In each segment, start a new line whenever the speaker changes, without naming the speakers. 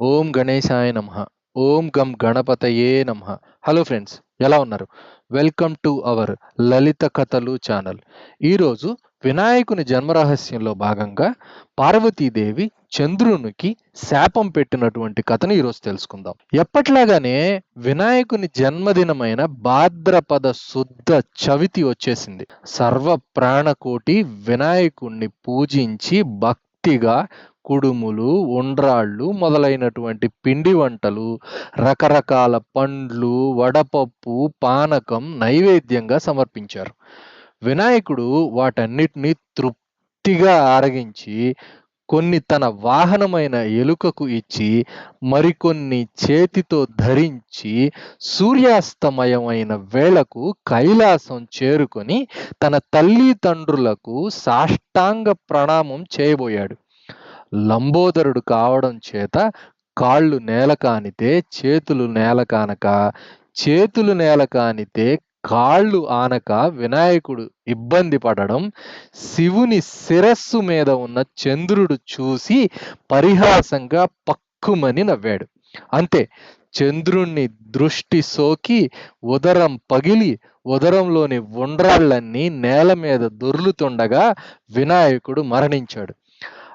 ఓం గణేశాయ నమః. ఓం గం గణపతయే నమః. హలో ఫ్రెండ్స్ ఎలా ఉన్నారు? వెల్కమ్ టు అవర్ లలిత కథలు ఛానల్. ఈరోజు వినాయకుని జన్మరహస్యంలో భాగంగా పార్వతీదేవి చంద్రునికి శాపం పెట్టినటువంటి కథను ఈరోజు తెలుసుకుందాం. ఎప్పట్లాగానే వినాయకుని జన్మదినమైన భాద్రపద శుద్ధ చవితి వచ్చేసింది. సర్వ ప్రాణకోటి వినాయకుణ్ణి పూజించి భక్తి భక్తిగా కుడుములు ఉండ్రాళ్ళు మొదలైనటువంటి పిండి వంటలు రకరకాల పండ్లు వడపప్పు పానకం నైవేద్యంగా సమర్పించారు. వినాయకుడు వాటన్నిటినీ తృప్తిగా ఆరగించి కొన్ని తన వాహనమైన ఎలుకకు ఇచ్చి మరికొన్ని చేతితో ధరించి సూర్యాస్తమయమైన వేళకు కైలాసం చేరుకొని తన తల్లిదండ్రులకు సాష్టాంగ ప్రణామం చేయబోయాడు. లంబోదరుడు కావడం చేత కాళ్ళు నేల కానితే చేతులు నేల కానక చేతులు నేల కానితే కాళ్ళు ఆనక వినాయకుడు ఇబ్బంది పడడం శివుని శిరస్సు మీద ఉన్న చంద్రుడు చూసి పరిహాసంగా పక్కుమని నవ్వాడు. అంతే చంద్రుణ్ణి దృష్టి సోకి ఉదరం పగిలి ఉదరంలోని ఉండ్రాళ్ళన్నీ నేల మీద దొర్లుతుండగా వినాయకుడు మరణించాడు.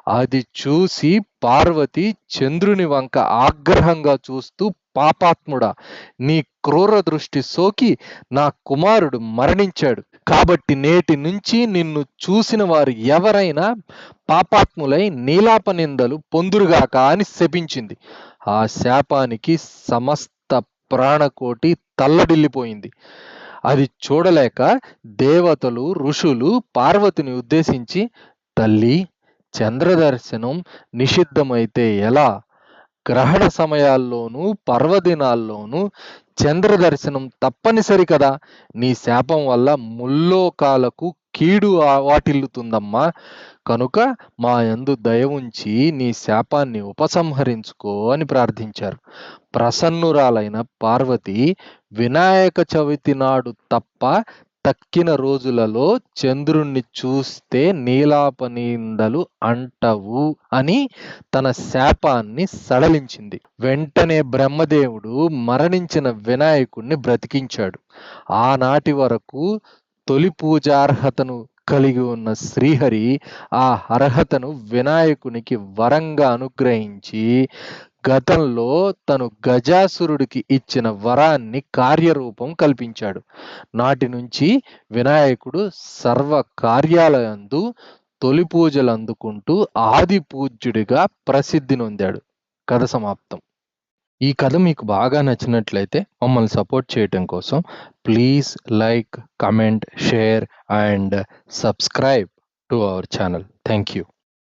అది చూసి పార్వతి చంద్రుని వంక ఆగ్రహంగా చూస్తూ పాపాత్ముడా. నీ క్రూర దృష్టి సోకి నా కుమారుడు మరణించాడు. కాబట్టి నేటి నుంచి నిన్ను చూసిన వారు ఎవరైనా పాపాత్ములై నీలాప నిందలు పొందురుగాక అని శపించింది. ఆ శాపానికి సమస్త ప్రాణకోటి తల్లడిల్లిపోయింది. అది చూడలేక దేవతలు ఋషులు పార్వతిని ఉద్దేశించి తల్లి చంద్రదర్శనం నిషిద్ధమైతే ఎలా? గ్రహణ సమయాల్లోనూ పర్వదినాల్లోనూ చంద్ర దర్శనం తప్పనిసరి కదా. నీ శాపం వల్ల ముల్లోకాలకు కీడు వాటిల్లుతుందమ్మా. కనుక మా యందు దయ ఉంచి నీ శాపాన్ని ఉపసంహరించుకో అని ప్రార్థించారు. ప్రసన్నురాలైన పార్వతి వినాయక చవితి నాడు తప్ప తక్కిన రోజులలో చంద్రుణ్ణి చూస్తే నీలాపనిందలు అంటవు అని తన శాపాన్ని సడలించింది. వెంటనే బ్రహ్మదేవుడు మరణించిన వినాయకుణ్ణి బ్రతికించాడు. ఆనాటి వరకు తొలి పూజార్హతను కలిగి ఉన్న శ్రీహరి ఆ అర్హతను వినాయకునికి వరంగా అనుగ్రహించి గతంలో తను గజాసురుడికి ఇచ్చిన వరాన్ని కార్యరూపం కల్పించాడు. నాటి నుంచి వినాయకుడు సర్వ కార్యాలయందు తొలి పూజలు అందుకుంటూ ఆది పూజ్యుడిగా ప్రసిద్ధి నొందాడు. కథ సమాప్తం. ఈ కథ మీకు బాగా నచ్చినట్లయితే మమ్మల్ని సపోర్ట్ చేయటం కోసం please like comment share and subscribe to our channel. Thank you